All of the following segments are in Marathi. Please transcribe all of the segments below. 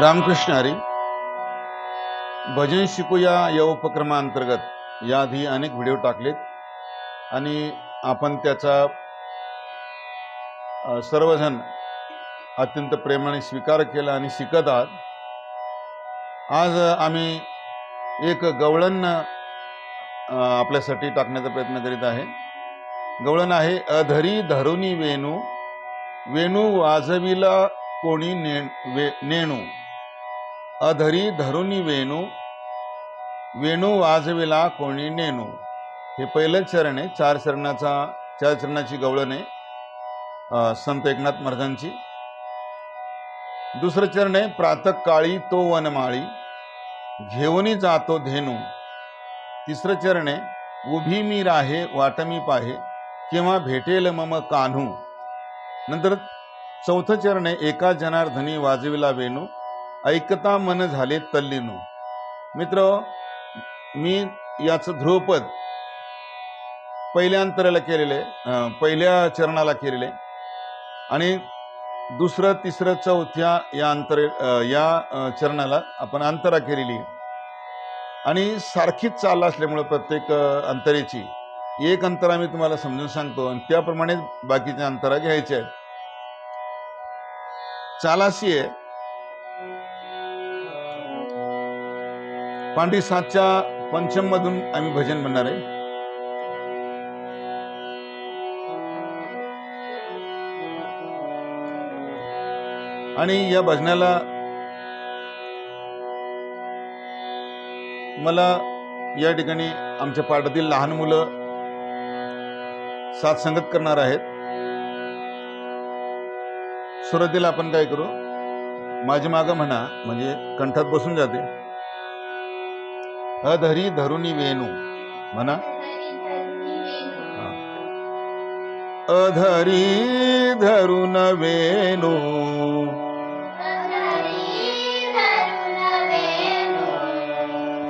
रामकृष्ण हरी भजन शिकूया या उपक्रमाअंतर्गत याआधी अनेक व्हिडिओ टाकलेत आणि आपण त्याचा सर्वजण अत्यंत प्रेमाने स्वीकार केला आणि शिकत आहात. आज आम्ही एक गवळण आपल्यासाठी टाकण्याचा प्रयत्न करीत आहे. गवळण आहे अधरी धरुनी वेणू वेणू वाजविला कोणी ने वे नेणू? अधरी धरुनी वेणू वेणू वाजविला कोणी नेणू? हे पहिलं चरण आहे चार चरणाचा चार चरणाची गवळण आहे संत एकनाथ महाराजांची. दुसरं चरण आहे प्रातकाळी तो वनमाळी घेऊनी जातो धेनू. तिसरं चरण आहे उभी मी राहे वाटमी पाहे किंवा भेटेल मम कान्हू? नंतर चौथं चरण आहे एका जनार्दनी वाजविला वेणू ऐकता मन झाले तल्लीनू. मित्र मी याचं ध्रुवपद पहिल्या अंतराला केलेले पहिल्या चरणाला केलेले आणि दुसरं तिसरं चौथ्या या अंतर या चरणाला आपण अंतरा केलेली. आणि सारखीच चाल असल्यामुळे प्रत्येक अंतरेची एक अंतरा मी तुम्हाला समजून सांगतो आणि त्याप्रमाणे बाकीच्या अंतरा घ्यायच्या आहेत. चालाशी आहे. पांढरी सातच्या पंचम मधून आम्ही भजन म्हणणार आहे. आणि या भजनाला मला या ठिकाणी आमच्या पाठातील लहान मुलं साथ संगत करणार आहेत. सुरुवातीला आपण काय करू? माझी मागं म्हणा म्हणजे कंठात बसून जाते. अधरी धरुनी वेणू म्हणा. अधरी धरुन वेणू.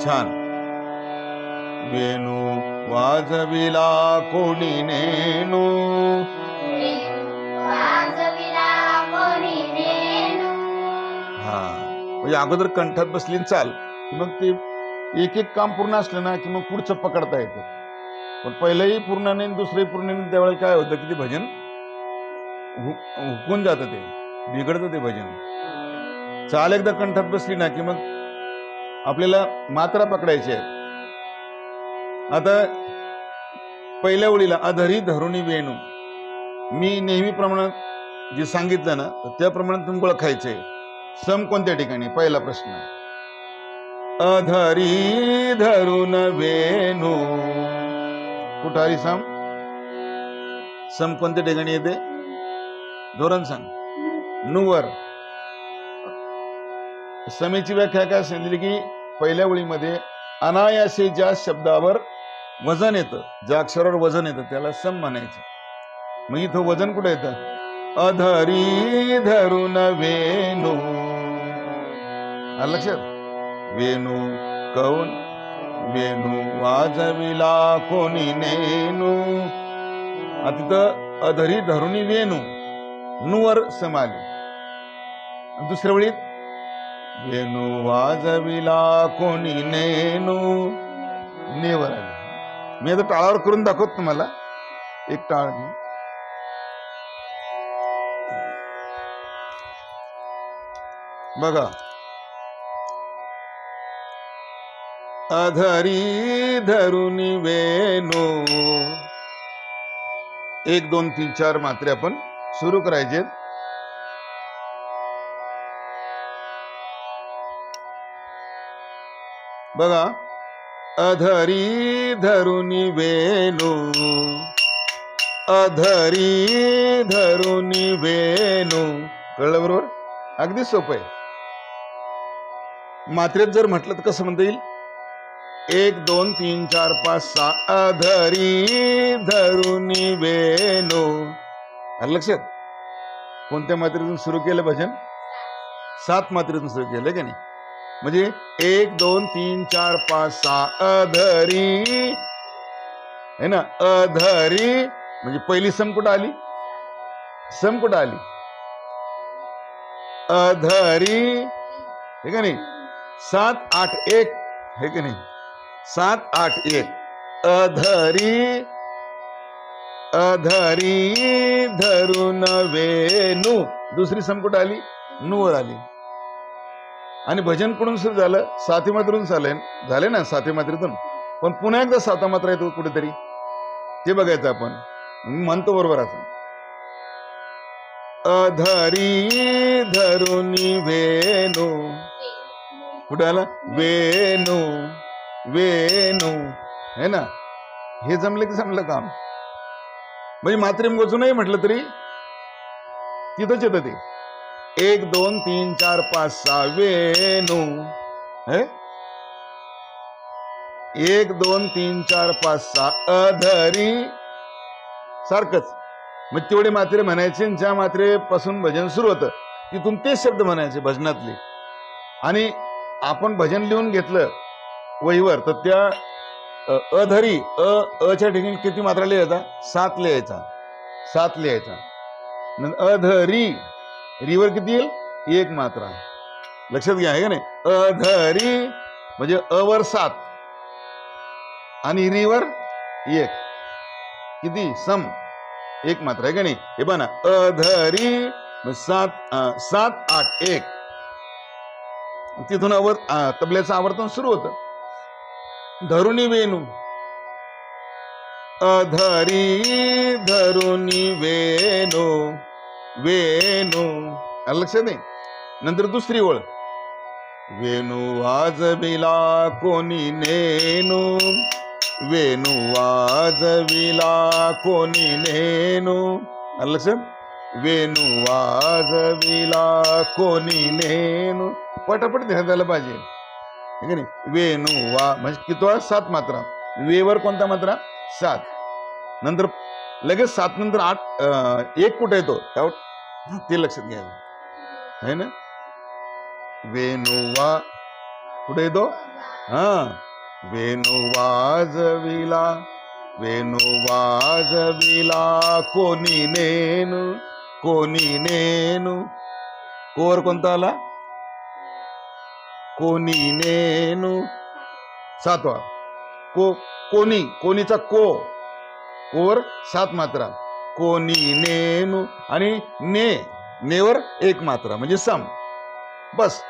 छान. वेणू वाजविला कोणी नेणू. म्हणजे अगोदर कंठात बसली चाल. मग ते एक एक काम पूर्ण असलं ना की मग पुढचं पकडता येतं. पण पहिलंही पूर्ण नाही दुसरंही पूर्ण नाही त्यावेळेला काय होतं की ते भजन हुकून जातं ते. बिघडतं ते भजन. चाल एकदा कंठात बसली ना की मग आपल्याला मात्रा पकडायची आहे. आता पहिल्या ओळीला अधरी धरुणी वेणू. मी नेहमीप्रमाणे जे सांगितलं ना त्या त्याप्रमाणे तुम्ही ओळखायचंय सम कोणत्या ठिकाणी? पहिला प्रश्न. अधरी धरुण वेणू. कुठं सम? सम कोणत्या ठिकाणी येते? धोरण सांग. नुवर. समेची व्याख्या काय सांगितली की पहिल्या ओळीमध्ये अनायासे ज्या शब्दावर वजन येतं ज्या अक्षरावर वजन येतं त्याला सम म्हणायचं. मग इथं वजन कुठं येतं? अधरी धरुण वेणू. लक्षात वेणू कौन? वेणू वाजविला कोणी नेणू? तिथं अधरी धरुणी वेणू नुवर समाली. दुसऱ्या वेळीत वेणू वाजविला कोणी नेणू? नेवर आली. मी आता टाळावर करून दाखवतो तुम्हाला. एक टाळ बघा. अधरी धरुनी वेणू एक दोन तीन चार मात्रे आपण सुरू करायचे. बघा. अधरी धरुनी वेणू अधरी धरुनी वेणू कळलं बरोबर? अगदी सोपं आहे. मात्रेत जर म्हटलं तर कसं म्हणता येईल? एक दोन तीन चार पाच सहा अधरी धरुणी वेणू लक्षात? कोणत्या मात्रेतून सुरू केलं भजन? सात मात्रेतून सुरू केलं की नाही? म्हणजे एक दोन तीन चार पाच सहा अधरी है ना? अधरी म्हणजे पहिली सम कुठं आली? सम कुठं आली? अधरी हे का नाही? सात आठ एक हे की नाही? सात आठ एक. अधरी अधरी धरून वेणू दुसरी संकुट आली नूवर आली. आणि भजन कुठून सुरू झालं? साती मात्रून झाले झाले ना साती मात्रेतून पण पुन्हा एकदा साता मात्रा येतो कुठेतरी? ते बघायचं आपण. मी म्हणतो बरोबर असं. अधरी धरुनी वेणू कुठे आला? वेणू. वेणू. है ना? हे जमलं की जमलं काम. म्हणजे मात्रेम गोचू नाही म्हटलं तरी तिथंच येतं ते. एक दोन तीन चार पाच सहा वेणू. हे? एक दोन तीन चार पाच सहा अधरी. सारखंच. मग तेवढे मात्रे म्हणायचे आणि ज्या मात्रेपासून भजन सुरू होतं तिथून तेच शब्द म्हणायचे भजनातले. आणि आपण भजन लिहून घेतलं वहीवर. तर त्या अधरी अ अच्या ठिकाणी किती मात्रा लिहायचा? सात लिहायचा. सात लिहायचा. नंतर अधरी रीवर किती येईल? एक मात्रा. लक्षात घ्या आहे का नाही? अधरी म्हणजे अवर सात. आणि रीवर एक. किती? सम. एक मात्रा आहे का नाही? हे पहा अधरी सात अं, सात आठ एक. तिथून अवर तबल्याचं आवर्तन सुरू होतं. धरुणी वेणू. अधरी धरुणी वेणू वेणू. लक्ष लक्षात नाही? नंतर दुसरी ओळ. वेणू वाजविला कोणी नेनू वेणू वाजविला कोणी नेनू लक्ष वेणू वाजविला कोणी नेनू पटापट ध्यान झालं पाहिजे. है की नाही? वेणू वा म्हणजे कितवा सात मात्रा। वेवर कोणता मात्रा? सात। नंतर लगेच सात नंतर आठ अं, एक कुठे येतो त्यावर हा, ते लक्षात घ्यायचं है। ना? वेणू वा कुठे येतो हा। वेणू वाजविला वेणू वाजविला कोणी नेनू कोणी नेनू। कोर कोणता आला कोणी नेनू सातवा को कोणी कोणीचा को? कोवर सात मात्रा. कोणी नेनू आणि ने नेवर एक मात्रा म्हणजे सम. बस.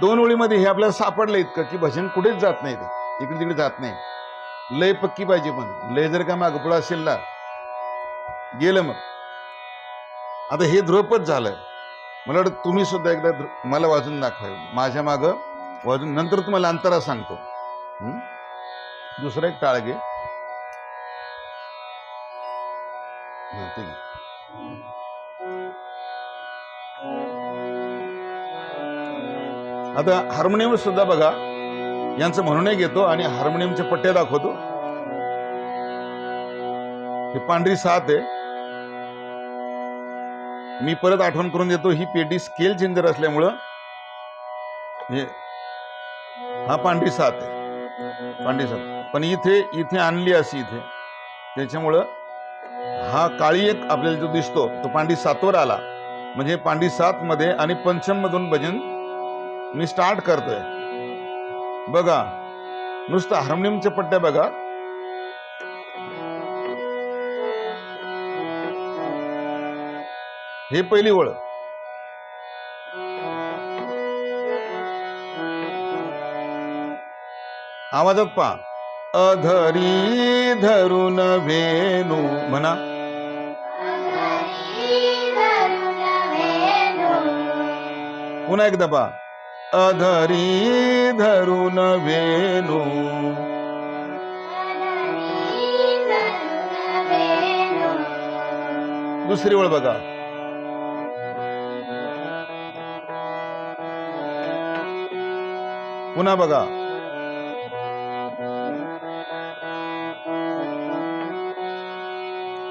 दोन ओळीमध्ये हे आपल्याला सापडलं इतकं की भजन कुठेच जात नाही ते. इकडे तिकडे जात नाही. लय पक्की पाहिजे पण. लय जर का मागपुढं असेल ना गेलं मग. आता हे ध्रुवपद झालं. मला वाटतं तुम्ही सुद्धा एकदा मला वाजून दाखवा माझ्या मागं वाजून नंतर तुम्हाला अंतरा सांगतो. दुसरं एक टाळगे ठीक आहे आता हार्मोनियम सुद्धा बघा. यांचं म्हणूनही घेतो आणि हार्मोनियमचे पट्टे दाखवतो. ही पांढरी सात आहे. मी परत आठवण करून देतो ही पेटी स्केल चेंजर असल्यामुळं हे हा पांढरी सात आहे. पांढरी सात. पण इथे इथे आणली अशी इथे. त्याच्यामुळं हा काळी एक आपल्याला जो दिसतो तो पांढरी सातवर आला. म्हणजे पांढरी सात मध्ये आणि पंचम मधून भजन मी स्टार्ट करतोय. बघा नुसतं हार्मोनियमच्या पट्ट्या बघा. हे पहिली ओळ. आवाजात पहा. अधरी धरून वेणू म्हणा. पुन्हा एकदा पा अधरी धरून वेणू. दुसरी ओळ बघा. पुन्हा बघा.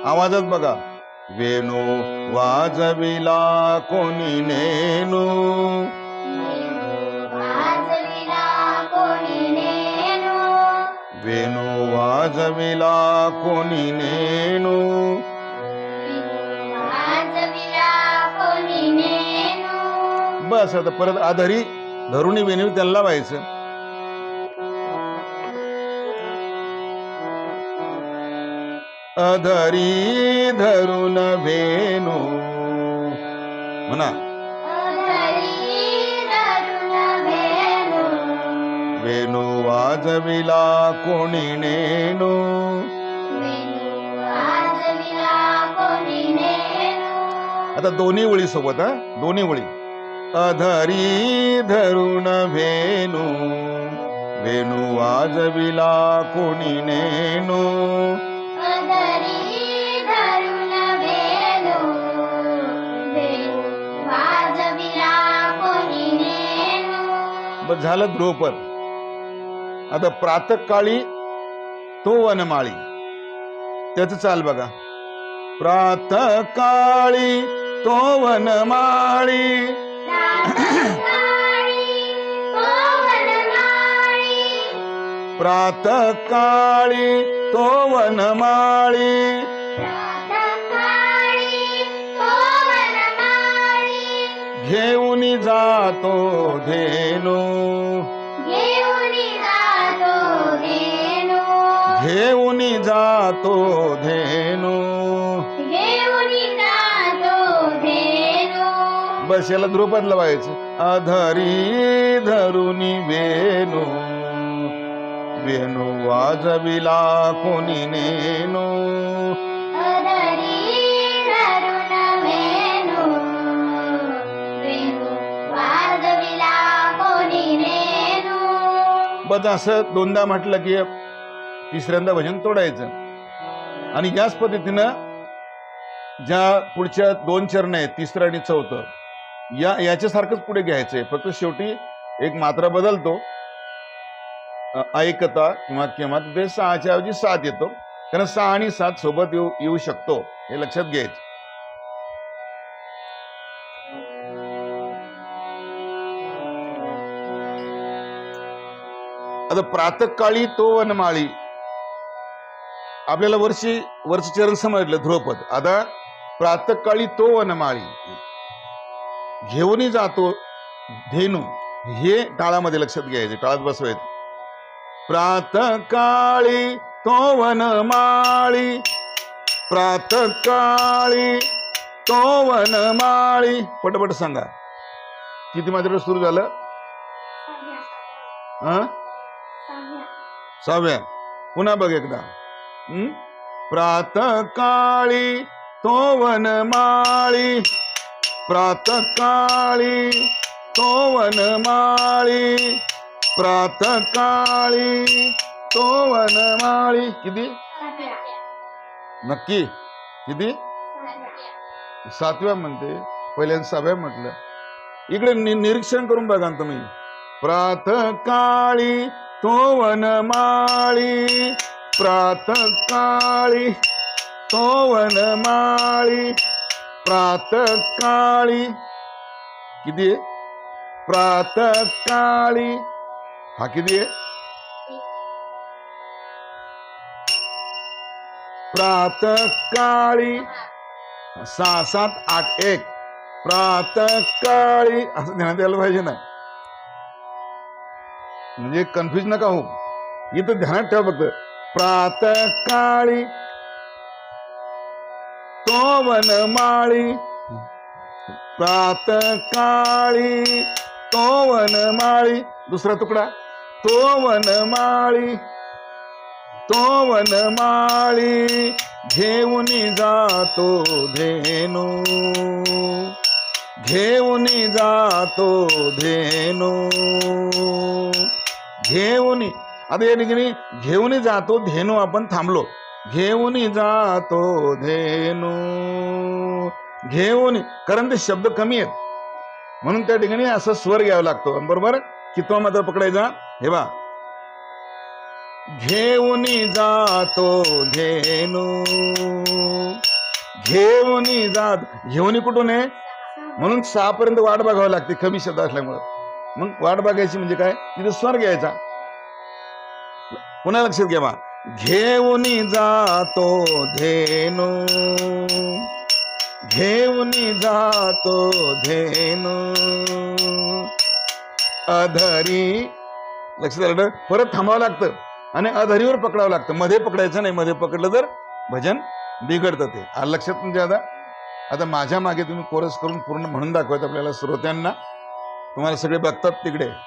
आवाजात बघा. वेणू वाजविला कोणी नेनू वेणू वाजविला कोणी नेनू बस आता परत आधारी धरुणी वेणीव त्याला व्हायचं अधरी धरून वेणू. म्हणा. वेणू वाजविला कोणी नेणू. आता दोन्ही ओळी सोबत हा? दोन्ही ओळी. अधरी धरून वेणू वेणू वाजविला कोणी नेणू. झालं ध्रुवपद आता प्रातकाळी तो वनमाळी. त्याच चाल बघा. प्रातकाळी तो वनमाळी. प्रातकाळी तो वनमाळी. घेऊन जातो धेनू. घेऊन जातो धेनू. बस याला ध्रुपद लावायचं अधरी धरुनी वेणू वेणू वाजविला कोणी नेनू बस असं दोनदा म्हटलं की तिसऱ्यांदा भजन तोडायचं. आणि याच पद्धतीनं ज्या पुढच्या दोन चरण आहेत तिसरं आणि चौथं या याच्यासारखंच पुढे घ्यायचंय. फक्त शेवटी एक मात्रा बदलतो. ऐकता किंवा किंवा ते सहाच्या ऐवजी सात येतो. कारण सहा आणि सात सोबत येऊ येऊ शकतो हे लक्षात घ्यायचं. आता प्रातकाळी तो वनमाळी. आपल्याला वर्षी वर्षचरण समजलं ध्रुवपद. आता प्रातकाळी तो वनमाळी. घेऊन जातो धेनू. हे टाळामध्ये लक्षात घ्यायचे टाळात बसवायचं प्रातकाळी तो वनमाळी प्रातकाळी तो वनमाळी पटपट सांगा. किती मात्र सुरू झालं? हा? सहाव्या. पुन्हा बघ एकदा. हं? प्रातकाळी तो वनमाळी प्रातकाळी माळी वनमाळी प्रातकाळी तो वनमाळी किती? नक्की. किती? सातव्या म्हणते. पहिल्यांदा सहाव्या म्हटलं. इकडे नि- निरीक्षण करून बघा काळी तुम्ही. प्रातकाळी प्रात वनमाळी प्रातकाळी माळी प्रात काळी किती? आहे प्रातकाळी. हा किती? आहे प्रातकाळी. सहा सात आठ एक. प्रातकाळी. असं ध्यानात यायला पाहिजे ना. म्हणजे कन्फ्युज नका हो इथं ध्यानात ठेवा फक्त. प्रात काळी वनमाळी प्रातकाळी तो वनमाळी दुसरा तुकडा तो वनमाळी तो वनमाळी घेऊन जातो धेनू. घेऊन जातो धेनू. घेऊन आता या ठिकाणी घेऊन जातो धेनू आपण थांबलो. घेऊन जातो धेनू. घेऊन कारण ते शब्द कमी आहेत. म्हणून त्या ठिकाणी असं स्वर घ्यावा लागतो. बरोबर? कितवा मात्र पकडायचा हे? बा घेऊन जातो धेनू. घेऊन जात घेऊन कुठून आहे? म्हणून सहा पर्यंत वाट बघावी लागते कमी शब्द असल्यामुळे. मग वाट बघायची म्हणजे काय? तिथे स्वर घ्यायचा. पुन्हा लक्षात घ्या बा. घेऊन जातो धेनू. घेऊन जातो धेनू. अधरी लक्ष झालं परत थांबावं लागतं आणि अधरीवर पकडावं लागतं. मध्ये पकडायचं नाही. मध्ये पकडलं तर भजन बिघडतं ते. आलं लक्षात म्हणजे आता? आता माझ्या मागे तुम्ही कोरस करून पूर्ण म्हणून दाखवत आपल्याला श्रोत्यांना. तुम्हाला सगळे बघतात तिकडे.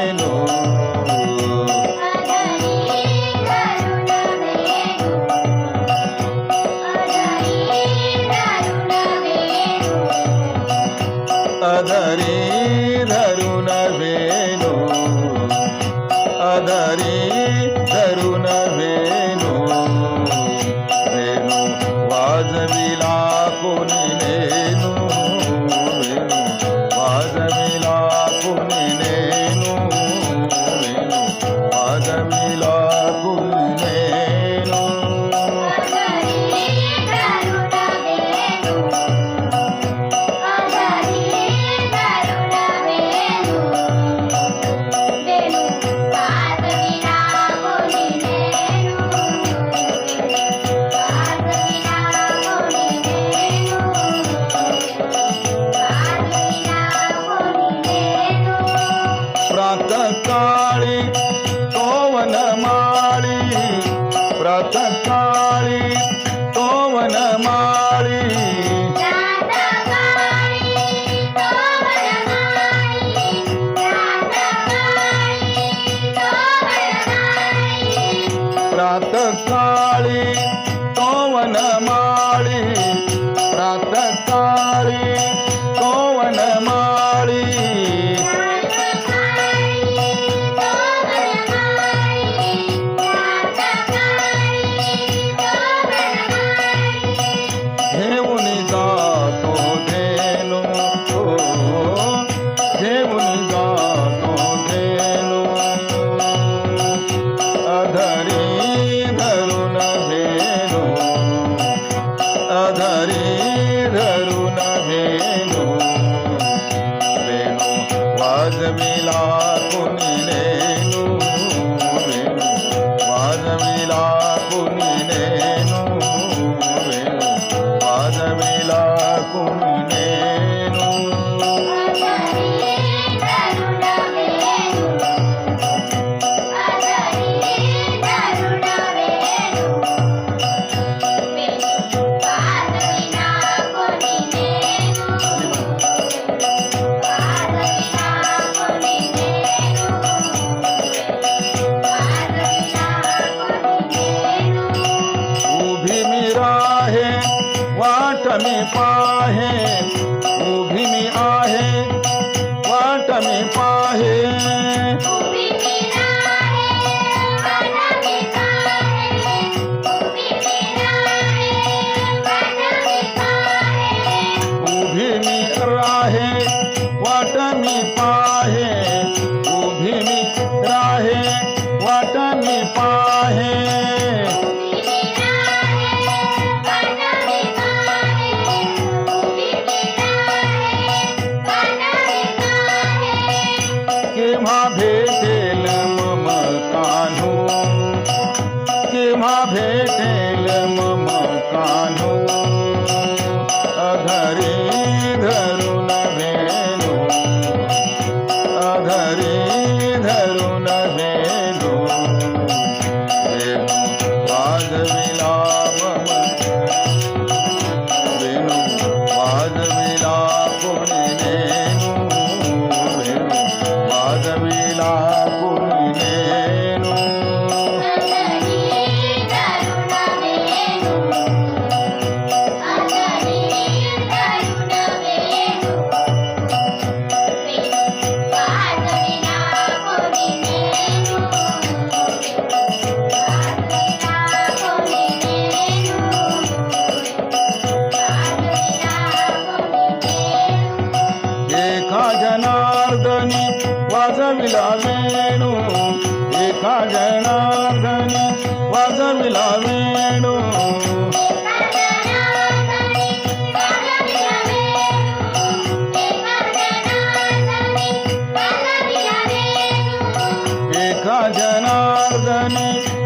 भेनू अधरी धरून भेनू वेणू वाजविला कुणी मी पाहे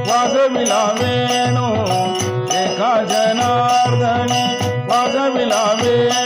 वाजविला वेणू एका जनार्दनी वाजविला वेणू.